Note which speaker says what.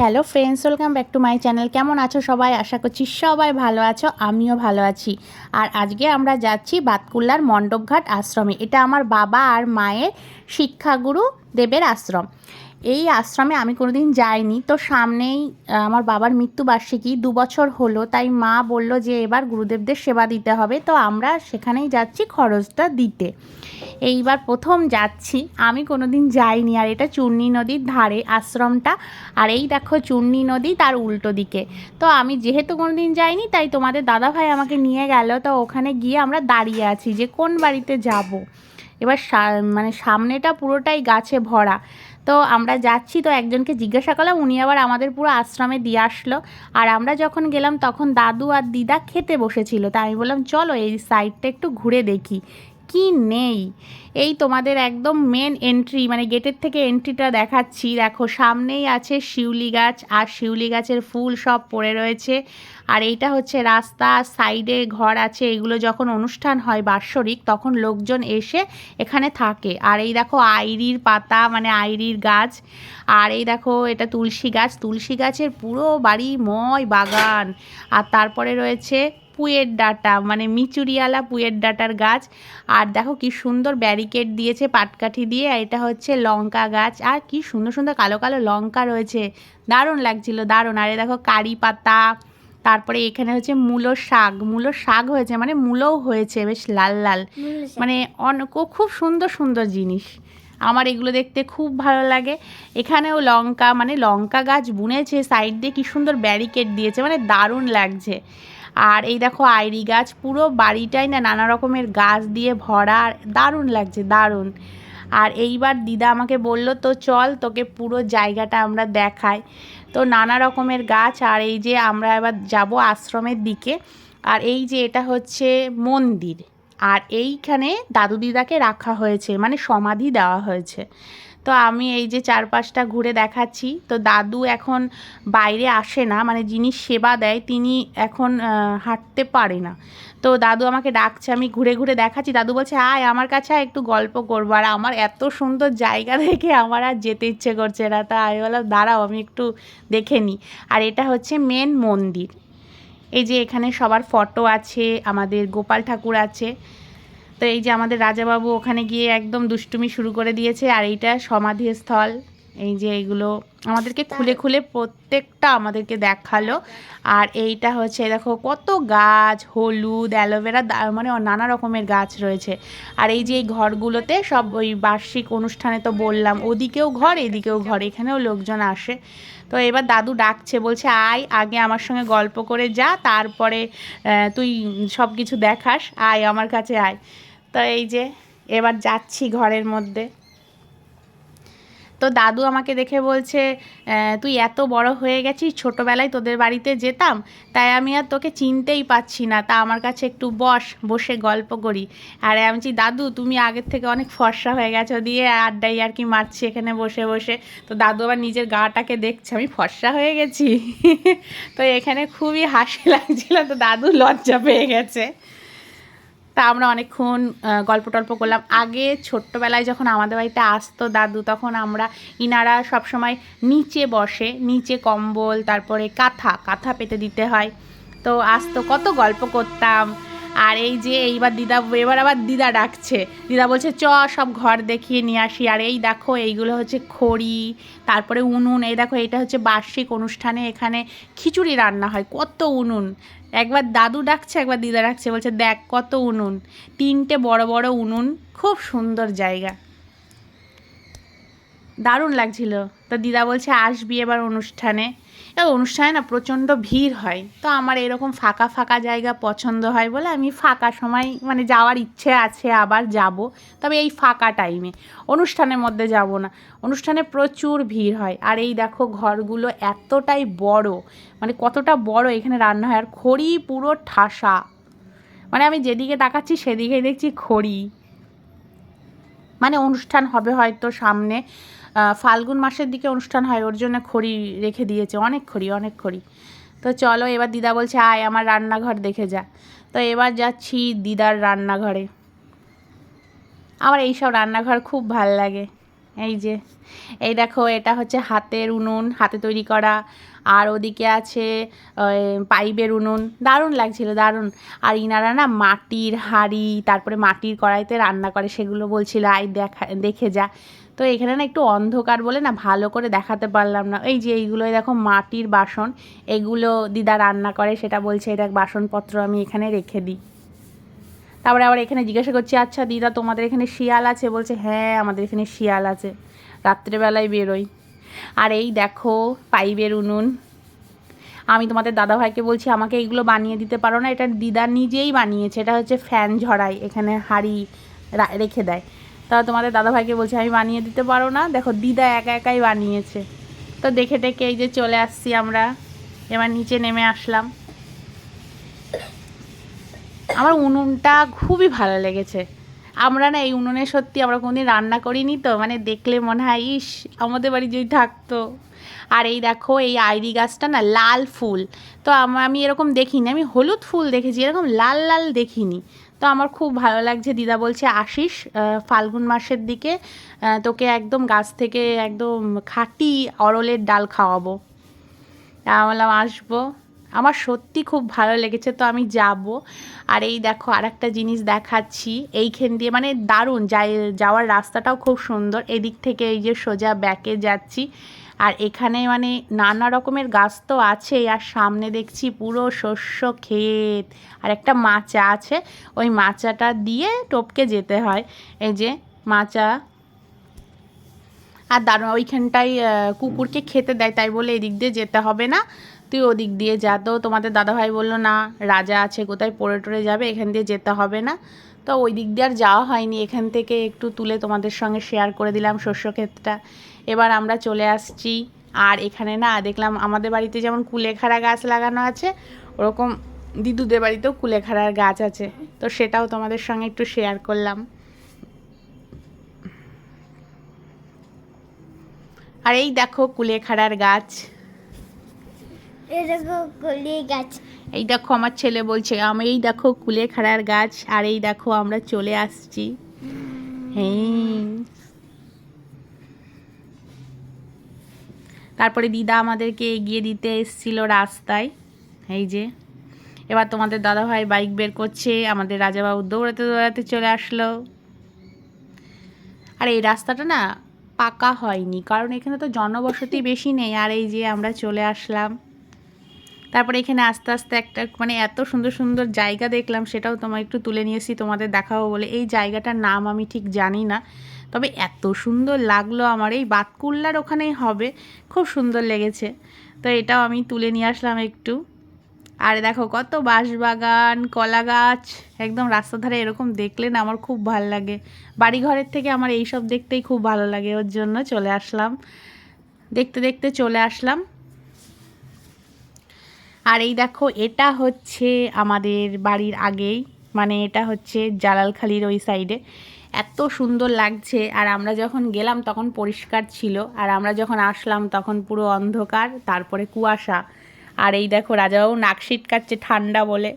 Speaker 1: Hello friends welcome back to my channel কেমন আছো সবাই? আশা করছি সবাই ভালো আছো, আমিও ভালো আছি। আর আজকে আমরা যাচ্ছি বাতকুল্লার মণ্ডপঘাট আশ্রমে। এটা আমার বাবা আর মায়ের শিক্ষাগুরু দেবের আশ্রম। এই আশ্রমে আমি কোনোদিন যাইনি। তো সামনেই আমার বাবার মৃত্যুবার্ষিকী, দু বছর হলো, তাই মা বলল যে এবার গুরুদেবদের সেবা দিতে হবে। তো আমরা সেখানেই যাচ্ছি খরচটা দিতে। এইবার প্রথম যাচ্ছি। আমি কোনোদিন যাইনি, আর এটা চূর্ণী নদীর ধারে আশ্রমটা। আর এই দেখো চূর্ণী নদী তার উল্টো দিকে। তো আমি যেহেতু কোনোদিন যাইনি, তাই তোমাদের দাদাভাই আমাকে নিয়ে গেল। তো ওখানে গিয়ে আমরা দাঁড়িয়ে আছি যে কোন বাড়িতে যাব। এবার মানে সামনেটা পুরোটাই গাছে ভরা। তো আমরা যাচ্ছি, তো একজনকে জিজ্ঞাসা করলাম, উনি আবার আমাদের পুরো আশ্রমে দিয়ে আসলো। আর আমরা যখন গেলাম, তখন দাদু আর দিদা খেতে বসেছিল। তাই আমি বললাম, চলো এই সাইডটা একটু ঘুরে দেখি। কি নেই? এই তোমাদের একদম মেন এন্ট্রি মানে গেটের থেকে এন্ট্রিটা দেখাচ্ছি। দেখো, সামনেই আছে শিউলি গাছ, আর শিউলি গাছের ফুল সব পড়ে রয়েছে। আর এইটা হচ্ছে রাস্তা সাইডে ঘর আছে। এগুলো যখন অনুষ্ঠান হয় বাৎসরিক, তখন লোকজন এসে এখানে থাকে। আর এই দেখো, আইরির পাতা মানে আইরির গাছ। আর এই দেখো, এটা তুলসী গাছ। তুলসী গাছের পুরো বাড়ি ময় বাগান। আর তারপরে রয়েছে পুয়ের ডাটা মানে মিচুরিয়ালা পুয়ের ডাটার গাছ। আর দেখো কি সুন্দর ব্যারিকেড দিয়েছে পাটকাঠি দিয়ে আর এটা হচ্ছে লঙ্কা গাছ। আর কি সুন্দর সুন্দর কালো কালো লঙ্কা রয়েছে। দারুণ লাগছিল দারুণ। আর এই দেখো কারি পাতা তারপরে এখানে হচ্ছে মূলো শাক। মূলো শাক হয়েছে মানে মূলোও হয়েছে বেশ লাল লাল। মানে অন- খুব- খুব সুন্দর সুন্দর জিনিস। আমার এগুলো দেখতে খুব ভালো লাগে। এখানেও লঙ্কা মানে লঙ্কা গাছ বুনেছে সাইড দিয়ে কি সুন্দর ব্যারিকেড দিয়েছে মানে দারুণ লাগছে। আর এই দেখো আইরি গাছ, পুরো বাড়িটাই না নানা রকমের গাছ দিয়ে ভরা দারুণ লাগছে, দারুণ। আর এইবার দিদা আমাকে বলল, তো চল তোকে পুরো জায়গাটা আমরা দেখাই। তো নানা রকমের গাছ, আর এই যে আমরা এবার যাব আশ্রমের দিকে। আর এই যে এটা হচ্ছে মন্দির, আর এইখানে দাদু দিদাকে রাখা হয়েছে মানে সমাধি দেওয়া হয়েছে। তো আমি এই যে চারপাশটা ঘুরে দেখাচ্ছি তো দাদু এখন বাইরে আসে না মানে যিনি সেবা দেয় তিনি এখন হাঁটতে পারে না। তো দাদু আমাকে ডাকছে আমি ঘুরে ঘুরে দেখাচ্ছি দাদু বলছে আয় আমার কাছে আয়, একটু গল্প করব। আর আমার এত সুন্দর জায়গা দেখে আমার আর যেতে ইচ্ছে করছে না তা আমি বললাম দাঁড়াও আমি একটু দেখে নিই। আর এটা হচ্ছে মেন মন্দির। এই যে এখানে সবার ফটো আছে আমাদের গোপাল ঠাকুর আছে। তো এই যে আমাদের রাজাবাবু ওখানে গিয়ে একদম দুষ্টুমি শুরু করে দিয়েছে, আর এইটা সমাধিস্থল। এই যে এগুলো আমাদেরকে খুলে খুলে প্রত্যেকটা আমাদেরকে দেখাল। আর এইটা হচ্ছে, দেখো কত গাছ, হলুদ, অ্যালোভেরা মানে নানা রকমের গাছ রয়েছে। আর এই যে এই ঘরগুলোতে সব ওই বার্ষিক অনুষ্ঠানে তো বললাম, ওদিকেও ঘর, এদিকেও ঘর, এখানেও লোকজন আসে। তো এবার দাদু ডাকছে, বলছে, আয়, আগে আমার সঙ্গে গল্প করে যা, তারপরে তুই সব কিছু দেখাস, আয়, আমার কাছে আয়। তো এই যে, এবার যাচ্ছি ঘরের মধ্যে। তো দাদু আমাকে দেখে বলছে তুই এত বড় হয়ে গেছিস, ছোটোবেলায় তোদের বাড়িতে যেতাম, তাই আমি আর তোকে চিনতেই পাচ্ছি না। তা আমার কাছে একটু বস, বসে গল্প করি। আর আমি দাদু, তুমি আগের থেকে অনেক ফর্সা হয়ে গেছো, দিয়ে আড্ডাই আর কি মারছি এখানে বসে বসে। তো দাদু আবার নিজের গাটাকে দেখছে, আমি ফর্সা হয়ে গেছি? তো এখানে খুবই হাসি লাগছিল, তো দাদু লজ্জা পেয়ে গেছে। তা আমরা অনেকক্ষণ গল্প টল্প করলাম। আগে ছোট্টবেলায় যখন আমাদের বাড়িতে আসতো দাদু, তখন আমরা ইনারা সবসময় নিচে বসে, নিচে কম্বল, তারপরে কাঁথা কাঁথা পেতে দিতে হয়। তো আসতো, কত গল্প করতাম। আর এই যে এইবার দিদা, এবার আবার দিদা ডাকছে। দিদা বলছে, চ, সব ঘর দেখিয়ে নিয়ে আসি। আর এই দেখো, এইগুলো হচ্ছে খড়ি, তারপরে উনুন। এই দেখো, এটা হচ্ছে বার্ষিক অনুষ্ঠানে এখানে খিচুড়ি রান্না হয়। কত উনুন। একবার দাদু ডাকছে, একবার দিদা ডাকছে, বলছে, দেখ, কত উনুন। তিনটে বড় বড় উনুন, খুব সুন্দর জায়গা। দারুণ লাগছিল। তো দিদা বলছে, আসবি এবার অনুষ্ঠানে। অনুষ্ঠানে না প্রচণ্ড ভিড় হয়। তো আমার এরকম ফাঁকা ফাঁকা জায়গা পছন্দ হয় বলে আমি ফাঁকা সময় মানে যাওয়ার ইচ্ছে আছে, আবার যাব। তবে এই ফাঁকা টাইমে অনুষ্ঠানের মধ্যে যাব না। অনুষ্ঠানে প্রচুর ভিড় হয়। আর এই দেখো ঘরগুলো এতটাই বড়। মানে কতটা বড় এখানে রান্না হয়। আর খড়ি পুরো ঠাসা। মানে আমি যেদিকে তাকাচ্ছি সেদিকেই দেখছি খড়ি। মানে অনুষ্ঠান হবে হয়তো সামনে। ফাল্গুন মাসের দিকে অনুষ্ঠান হয়, ওর জন্য খড়ি রেখে দিয়েছে, অনেক খড়ি অনেক খড়ি। তো চলো, এবার দিদা বলছে, আয়, আমার রান্নাঘর দেখে যা। তো এবার যাচ্ছি দিদার রান্নাঘরে। আমার এইসব রান্নাঘর খুব ভালো লাগে। এই যে, এই দেখো, এটা হচ্ছে হাতের উনুন, হাতে তৈরি করা। আর ওদিকে আছে পাইপের উনুন। দারুণ লাগছিল, দারুণ। আর ইনারা না মাটির হাঁড়ি, তারপরে মাটির কড়াইতে রান্না করে, সেগুলো বলছিল আই দেখা, দেখে যা। তো এখানে না একটু অন্ধকার বলে না ভালো করে দেখাতে পারলাম না। এই যে এইগুলোই দেখো মাটির বাসন, এগুলো দিদা রান্না করে, সেটা বলছে এটা বাসনপত্র আমি এখানে রেখে দিই। তারপরে আবার এখানে জিজ্ঞাসা করছি আচ্ছা দিদা, তোমাদের এখানে শিয়াল আছে? বলছে হ্যাঁ আমাদের এখানে শিয়াল আছে। রাত্রেবেলায় বেরোই। আর এই দেখো পাইপের উনুন। আমি তোমাদের দাদাভাইকে বলছি, আমাকে এইগুলো বানিয়ে দিতে পারো না, এটা দিদা নিজেই বানিয়েছে। এটা হচ্ছে ফ্যান ঝরাই, এখানে হাঁড়ি রেখে দেয়। তা তোমাদের দাদাভাইকে বলছি, আমি বানিয়ে দিতে পারো না। দেখো, দিদা একা একাই বানিয়েছে। তো দেখে দেখে এই যে চলে আসছি আমরা। এবার নিচে নেমে আসলাম। আমার উনুনটা খুবই ভালো লেগেছে। আমরা না এই উনুনে সত্যি আমরা কোনোদিন রান্না করিনি তো মানে দেখলে মনে হয়, ইস, আমাদের বাড়ি যদি থাকতো। আর এই দেখো, এই আইরি গাছটা না লাল ফুল। তো আমি এরকম দেখিনি, আমি হলুদ ফুল দেখেছি, এরকম লাল লাল দেখিনি। তো আমার খুব ভালো লাগছে। দিদা বলছে আসিস ফাল্গুন মাসের দিকে তোকে একদম গাছ থেকে একদম খাঁটি অরলের ডাল খাওয়াবো। আমি বললাম, আসব। আমার সত্যি খুব ভালো লেগেছে, তো আমি যাব। আর এই দেখো আর একটা জিনিস দেখাচ্ছি, এইখান দিয়ে মানে দারুণ, যাই, যাওয়ার রাস্তাটাও খুব সুন্দর, এদিক থেকে এই যে সোজা ব্যাকে যাচ্ছি। আর এখানে মানে নানা রকমের গাছ তো আছে আর সামনে দেখছি পুরো শস্য ক্ষেত, আর একটা মাচা আছে, ওই মাচাটা দিয়ে টপকে যেতে হয়। এই যে মাচা। আর দারুণ, ওইখানটায় কুকুরকে খেতে দেয়, তাই বলে এদিক দিয়ে যেতে হবে না। তুই ওদিক দিয়ে যা। তো তোমাদের দাদাভাই বলল, না, রাজা আছে, কোথায় পড়ে টরে যাবে, এখান দিয়ে যেতে হবে না। তো ওই দিক দিয়ে আর যাওয়া হয়নি। এখান থেকে একটু তুলে তোমাদের সঙ্গে শেয়ার করে দিলাম শস্য ক্ষেতটা এবার আমরা চলে আসছি। আর এখানে না, দেখলাম আমাদের বাড়িতে যেমন কুলেখাড়া গাছ লাগানো আছে, ওরকম দিদুদের বাড়িতেও কুলেখাড়ার গাছ আছে। তো সেটাও তোমাদের সঙ্গে একটু শেয়ার করলাম। আর এই দেখো কুলেখাড়ার
Speaker 2: গাছ।
Speaker 1: এই দেখো আমার ছেলে বলছে, আমি, এই দেখো কুলেখাড়ার গাছ, আর এই দেখো আমরা চলে আসছি। হ্যাঁ। তারপরে দিদা আমাদেরকে এগিয়ে দিতে এসেছিল রাস্তায়। এই যে, এবার তোমাদের দাদাভাই বাইক বের করছে, আমাদের রাজাবাবু দৌড়াতে দৌড়াতে চলে আসলো। আর এই রাস্তাটা না পাকা হয়নি, কারণ এখানে তো জনবসতি বেশি নেই, আর এই যে আমরা চলে আসলাম। তারপরে এখানে আস্তে আস্তে একটা মানে এত সুন্দর সুন্দর জায়গা দেখলাম, সেটাও তোমার একটু তুলে নিয়েছি, তোমাদের দেখাবো বলে। এই জায়গাটার নাম আমি ঠিক জানি না, তবে এত সুন্দর লাগল আমার। এই বাতকুল্লার ওখানেই হবে, খুব সুন্দর লেগেছে। তো এটাও আমি তুলে নিয়ে আসলাম একটু। আর দেখো কত বাঁশবাগান কলা গাছ একদম রাস্তা ধারে এরকম দেখলে না আমার খুব ভালো লাগে। বাড়ি ঘরের থেকে আমার এইসব দেখতেই খুব ভালো লাগে, ওর জন্য চলে আসলাম। দেখতে দেখতে চলে আসলাম। আর এই দেখো, এটা হচ্ছে আমাদের বাড়ির আগেই মানে এটা হচ্ছে জালালখালির ওই সাইডে এত সুন্দর লাগছে, আর আমরা যখন গেলাম তখন পরিষ্কার ছিল, আর আমরা যখন আসলাম তখন পুরো অন্ধকার, তারপরে কুয়াশা। আর এই দেখো, রাজাবাবু নাক কাটছে ঠান্ডা বলে।